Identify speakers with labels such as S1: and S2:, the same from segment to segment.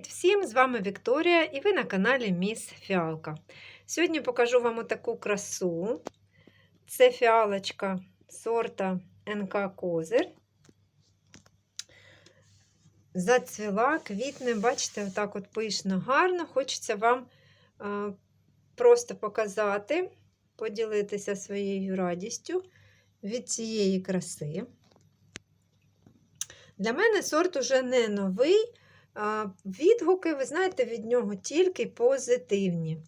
S1: Привіт всім! З вами Вікторія і ви на каналі Міс Фіалка. Сьогодні покажу вам таку красу. Це фіалочка сорта НК Козир. Зацвіла, квітне, бачите, отак от пишно, гарно. Хочеться вам просто показати, поділитися своєю радістю від цієї краси. Для мене сорт уже не новий. Відгуки, ви знаєте, від нього тільки позитивні.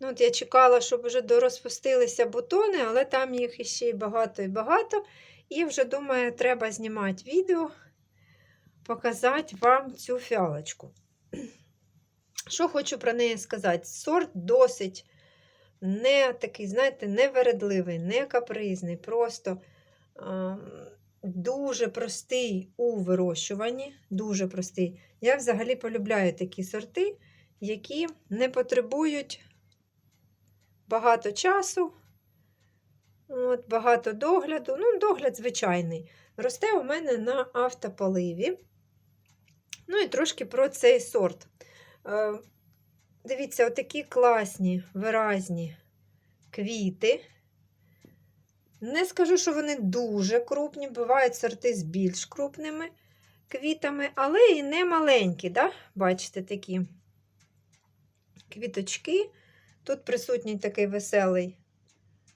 S1: Ну, от Я чекала, щоб вже дорозпустилися бутони, але там їх іще й багато і багато. І вже думаю, треба знімати відео, показати вам цю фіалочку. Що хочу про неї сказати? Сорт досить не такий, знаєте, не вередливий, не капризний, просто дуже простий у вирощуванні. Дуже простий. Я взагалі полюбляю такі сорти, які не потребують багато часу, от, багато догляду. Ну, догляд звичайний. Росте у мене на автополиві. Ну і трошки про цей сорт. Е, дивіться, отакі класні, виразні квіти. Не скажу, що вони дуже крупні, бувають сорти з більш крупними квітами, але і не маленькі, да? бачите, такі квіточки. Тут присутній такий веселий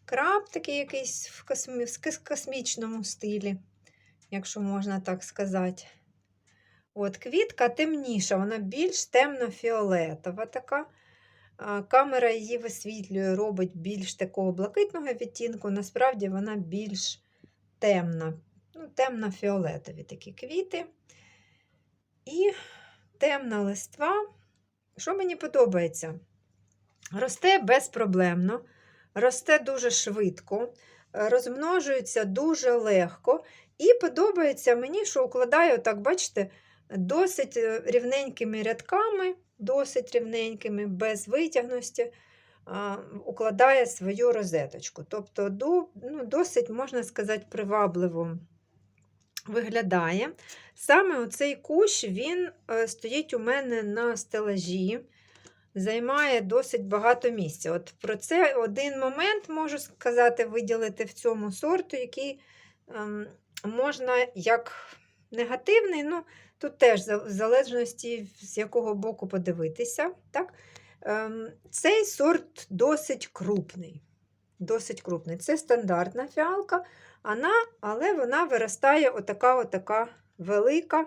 S1: краб, такий якийсь в, космі... космічному стилі, якщо можна так сказати. От Квітка темніша, вона більш темно-фіолетова така. Камера її висвітлює, робить більш такого блакитного відтінку, насправді вона більш темна, ну, темно-фіолетові такі квіти. І темна листва. Що мені подобається? Росте безпроблемно, росте дуже швидко, розмножується дуже легко. І подобається мені, що укладаю, так, бачите, досить е, рівненькими рядками досить рівненькими, без витягності, укладає свою розеточку. Тобто, ну, досить, можна сказати, привабливо виглядає. Саме оцей кущ він е, стоїть у мене на стелажі. Займає досить багато місця. От Про це один момент можу сказати, виділити в цьому сорту, який ем, можна як негативний, ну, Тут теж в залежності, з якого боку подивитися. Так? Ем, цей сорт досить крупний. Досить крупний. Це стандартна фіалка, вона, але вона виростає отака отака велика.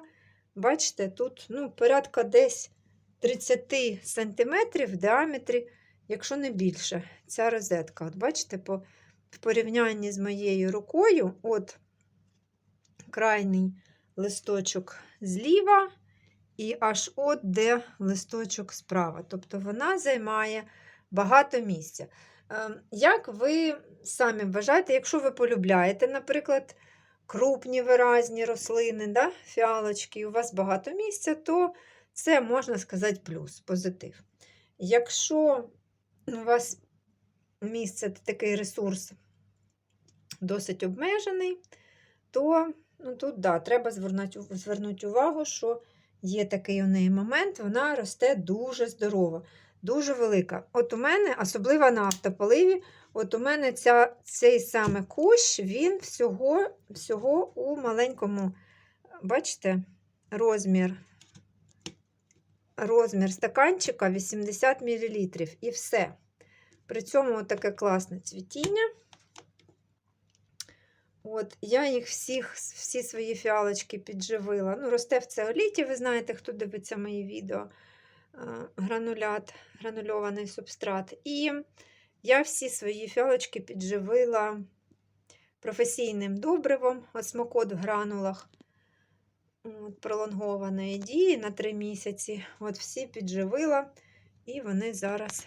S1: Бачите, тут ну, порядка десь 30 см в діаметрі, якщо не більше, ця розетка. От Бачите, по, в порівнянні з моєю рукою, от крайній листочок зліва і аж от де листочок справа. Тобто вона займає багато місця. Ем, як ви самі вважаєте, якщо ви полюбляєте, наприклад, крупні виразні рослини, да, фіалочки, і у вас багато місця, то це можна сказати плюс, позитив. Якщо у вас місце такий ресурс досить обмежений, то Ну, Тут, да, треба звернути, увагу, що є такий у неї момент, вона росте дуже здорова, дуже велика. От у мене, особливо на автополиві, от у мене ця, цей саме кущ, він всього всього у маленькому, бачите, розмір. Розмір стаканчика 80 мл і все. При цьому таке класне цвітіння. От, Я їх всіх, всі свої фіалочки підживила. Ну, Росте в цеоліті, ви знаєте, хто дивиться мої відео, гранулят, гранульований субстрат. І я всі свої фіалочки підживила професійним добривом, осмокот в гранулах пролонгованої дії на 3 місяці. От Всі підживила, і вони зараз,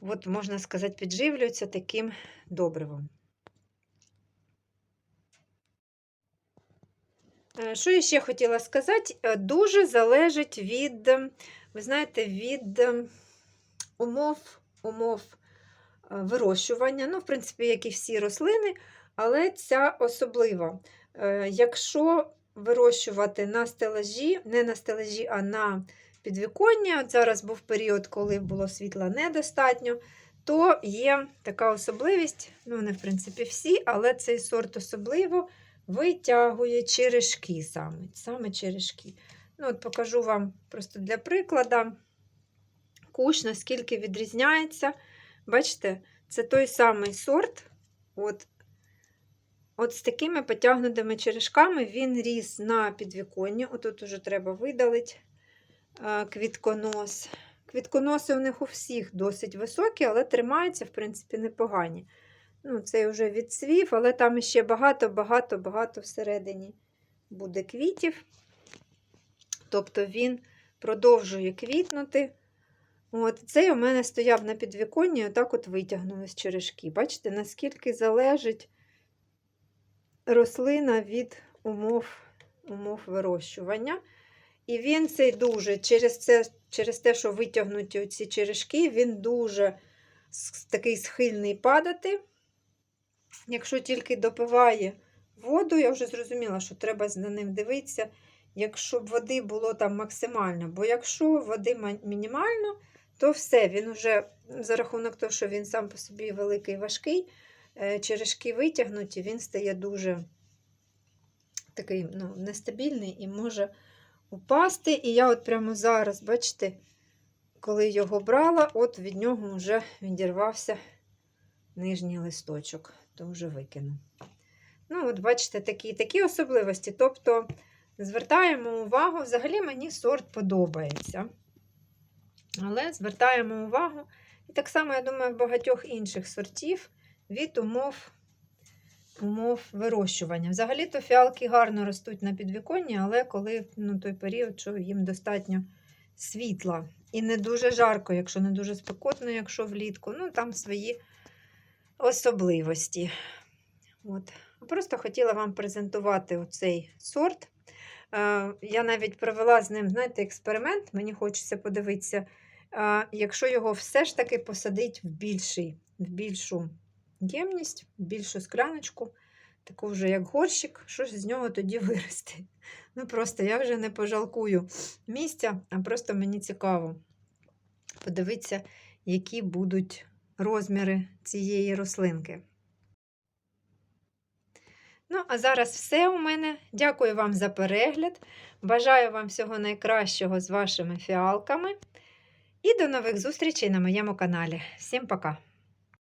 S1: от, можна сказати, підживлюються таким добривом. Що я ще хотіла сказати? Е, дуже залежить від, ви знаєте, від умов умов е, вирощування. Ну, в принципі, як і всі рослини, але ця особлива. Якщо вирощувати на стелажі, не на стелажі, а на підвіконня. От зараз був період, коли було світла недостатньо, то є така особливість, ну, не в принципі всі, але цей сорт особливо витягує черешки саме, саме черешки. Ну, от покажу вам просто для прикладу кущ, наскільки відрізняється. Бачите, це той самий сорт. От, от з такими потягнутими черешками він ріс на підвіконні. Отут уже треба видалити а, квітконос. Квітконоси у них у всіх досить високі, але тримаються, в принципі, непогані. Ну, Цей вже відцвів, але там ще багато-багато-багато всередині буде квітів. Тобто він продовжує квітнути. От, Цей у мене стояв на підвіконні, отак от витягнулись черешки. Бачите, наскільки залежить рослина від умов, умов вирощування. І він цей дуже, через це, через те, що витягнуті ці черешки, він дуже такий схильний падати. Якщо тільки допиває воду, я вже зрозуміла, що треба за ним дивитися, якщо б води було там максимально. Бо якщо води мінімально, то все, він вже за рахунок того, що він сам по собі великий важкий, е, черешки витягнуті, він стає дуже такий ну, нестабільний і може упасти. І я от прямо зараз, бачите, коли його брала, от від нього вже відірвався нижній листочок, то вже викину. Ну, от бачите, такі такі особливості. Тобто, звертаємо увагу, взагалі мені сорт подобається. Але звертаємо увагу, і так само, я думаю, в багатьох інших сортів від умов умов вирощування. Взагалі-то фіалки гарно ростуть на підвіконні, але коли ну, той період, що їм достатньо світла. І не дуже жарко, якщо не дуже спекотно, якщо влітку. Ну, там свої особливості. От. Просто хотіла вам презентувати оцей сорт. Е, я навіть провела з ним, знаєте, експеримент, мені хочеться подивитися, е, якщо його все ж таки посадить в більший, в більшу ємність, в більшу скляночку, таку вже як горщик, що ж з нього тоді вирости. Ну, просто я вже не пожалкую місця, а просто мені цікаво подивитися, які будуть розміри цієї рослинки. Ну, а зараз все у мене. Дякую вам за перегляд. Бажаю вам всього найкращого з вашими фіалками. І до нових зустрічей на моєму каналі. Всім пока!